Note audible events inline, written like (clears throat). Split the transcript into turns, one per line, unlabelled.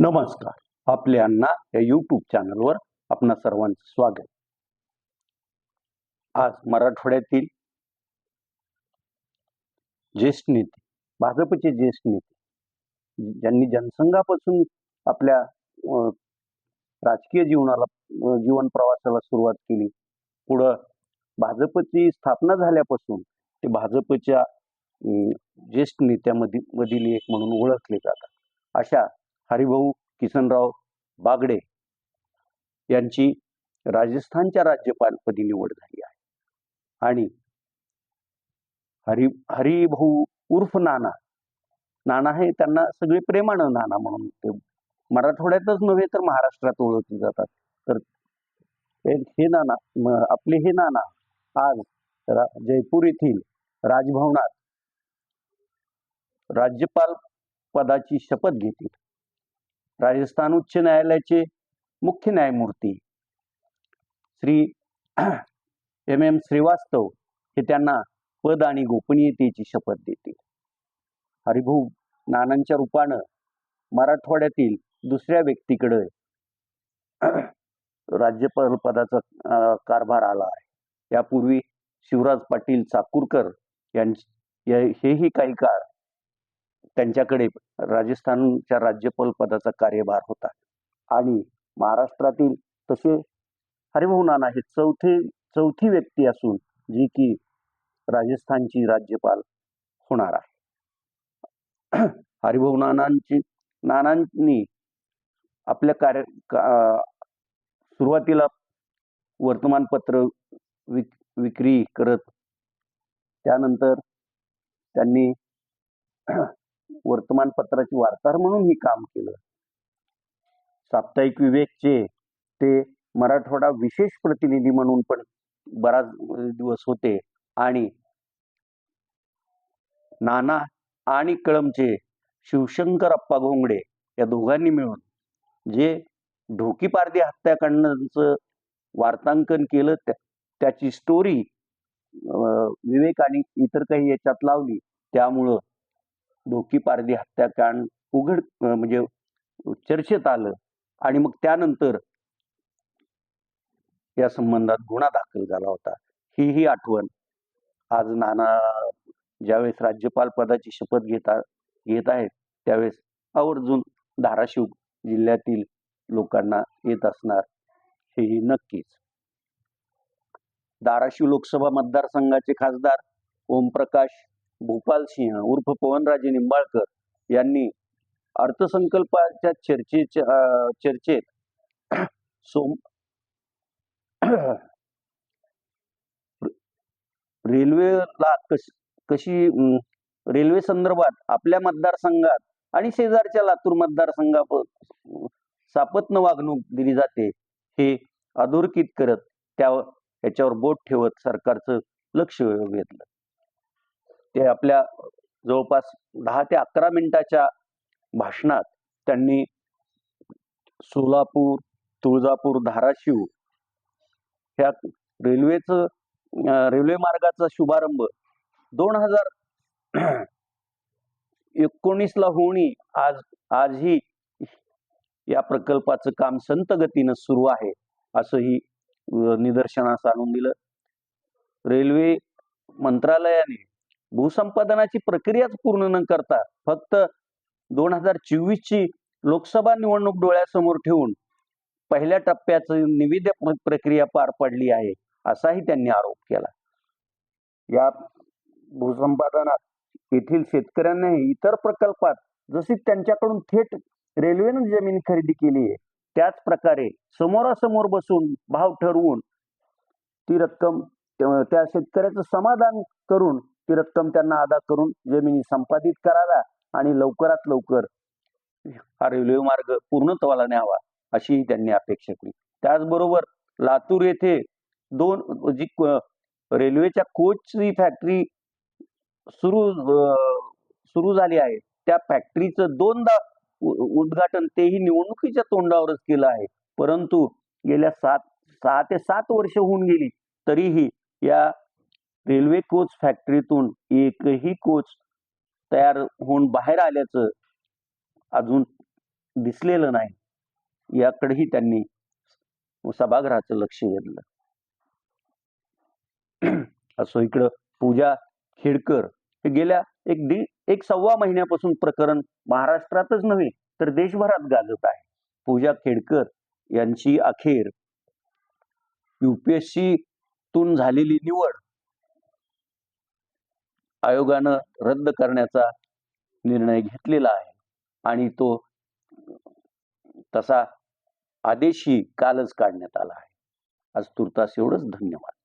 नमस्कार. आपल्या अण्णा या यूट्यूब चॅनलवर आपणा सर्वांचं स्वागत. आज मराठवाड्यातील ज्येष्ठ नेते भाजपचे ज्येष्ठ नेते ज्यांनी जनसंघापासून आपल्या राजकीय जीवनाला जीवन प्रवासाला सुरुवात केली. पुढं भाजपची स्थापना झाल्यापासून ते भाजपच्या ज्येष्ठ नेत्यामधील मधील एक म्हणून ओळखले जातात. अशा हरिभाऊ किसनराव बागडे यांची राजस्थानच्या राज्यपालपदी निवड झाली आहे. आणि हरी हरिभाऊ उर्फ नाना नाना हे त्यांना सगळे प्रेमानं नाना म्हणून ते मराठवाड्यातच नव्हे तर महाराष्ट्रात ओळखले जातात. तर हे नाना आपले हे नाना आज जयपूर येथील राजभवनात राज्यपाल पदाची शपथ घेतील. राजस्थान उच्च न्यायालयाचे मुख्य न्यायमूर्ती. श्री (clears throat) एम एम श्रीवास्तव हे त्यांना पद आणि गोपनीयतेची शपथ देतील. हरिभाऊ नानांच्या रूपानं मराठवाड्यातील दुसऱ्या व्यक्तीकडे (clears throat) राज्यपाल पदाचा कारभार आला आहे. यापूर्वी शिवराज पाटील चाकूरकर यांची या- हेही काही काळ त्यांच्याकडे राजस्थानच्या राज्यपाल पदाचा कार्यभार होता. आणि महाराष्ट्रातील तसे हरिभाऊ नाना हे चौथे चौथी व्यक्ती असून जी की राजस्थानची राज्यपाल होणार आहे. (clears throat) हरिभाऊ नानांची नानांनी आपल्या कार्य का- सुरुवातीला वर्तमानपत्र विक विक्री करत त्यानंतर त्यांनी (clears throat) वर्तमानपत्राचे वार्ताहर म्हणूनही काम केलं. साप्ताहिक विवेकचे ते मराठवाडा विशेष प्रतिनिधी म्हणून पण बराच दिवस होते आणि नाना आणि कळमचे शिवशंकर अप्पा घोंगडे या दोघांनी मिळून जे ढोकीपारदी हत्याकांडांचं वार्तांकन केलं त्याची स्टोरी विवेक आणि इतर काही याच्यात लावली. त्यामुळं ढोकी पारधी हत्याकांड उघड म्हणजे चर्चेत आलं आणि मग त्यानंतर या संबंधात गुन्हा दाखल झाला होता. ही ही आठवण आज नाना ज्यावेळेस राज्यपाल पदाची शपथ घेता घेत आहेत त्यावेळेस आवर्जून धाराशिव जिल्ह्यातील लोकांना येत असणार हेही नक्कीच. धाराशिव लोकसभा मतदारसंघाचे खासदार ओमप्रकाश भूपाल सिंह उर्फ पवनराजे निंबाळकर यांनी अर्थसंकल्पाच्या चर्चेच्या चर्चेत सोम रेल्वेला कश कशी रेल्वे संदर्भात आपल्या मतदारसंघात आणि शेजारच्या लातूर मतदारसंघात सापत्न वागणूक दिली जाते हे अधोरेखित करत त्या याच्यावर बोट ठेवत सरकारचं लक्ष वेधलं. ते आपल्या जवळपास दहा ते अकरा मिनिटाच्या भाषणात त्यांनी सोलापूर तुळजापूर धाराशिव ह्या रेल्वेचं रेल्वे मार्गाचा शुभारंभ दोन हजार एकोणीसला होणी आज आजही या प्रकल्पाचं काम संत गतीनं सुरू आहे असंही निदर्शनास आणून दिलं. रेल्वे मंत्रालयाने भूसंपादनाची प्रक्रियाच पूर्ण न करता फक्त दोन हजार चोवीस ची लोकसभा निवडणूक डोळ्यासमोर ठेवून पहिल्या टप्प्याचं निविदा प्रक्रिया पार पडली आहे असाही त्यांनी आरोप केला. या भूसंपादनात येथील शेतकऱ्यांनाही इतर प्रकल्पात जशी त्यांच्याकडून थेट रेल्वेनं जमीन खरेदी केली आहे त्याच प्रकारे समोरासमोर बसून भाव ठरवून ती रक्कम त्या शेतकऱ्याचं समाधान करून ती रक्कम त्यांना अदा करून जमिनी संपादित कराव्या आणि लवकरात लवकर हा रेल्वे मार्ग पूर्णत्वाला न्यावा अशी त्यांनी अपेक्षा केली. त्याचबरोबर लातूर येथे दोन जी रेल्वेच्या कोचची फॅक्टरी सुरू सुरू झाली आहे. त्या फॅक्टरीचं दोनदा उद्घाटन तेही निवडणुकीच्या तोंडावरच केलं आहे. परंतु गेल्या सात सहा ते सात वर्ष होऊन गेली तरीही या रेल्वे कोच फॅक्टरीतून एकही कोच तयार होऊन बाहेर आल्याचं अजून दिसलेलं नाही. याकडेही त्यांनी सभागृहाचं लक्ष वेधलं. असो इकडं पूजा खेडकर हे गेल्या एक दीड एक सव्वा महिन्यापासून प्रकरण महाराष्ट्रातच नव्हे तर देशभरात गाजत आहे. पूजा खेडकर यांची अखेर युपीएससी तून झालेली निवड आयोगानं रद्द करण्याचा निर्णय घेतलेला आहे. आणि तो तसा आदेशही कालच काढण्यात आला आहे. आज तुर्तास एवढंच धन्यवाद.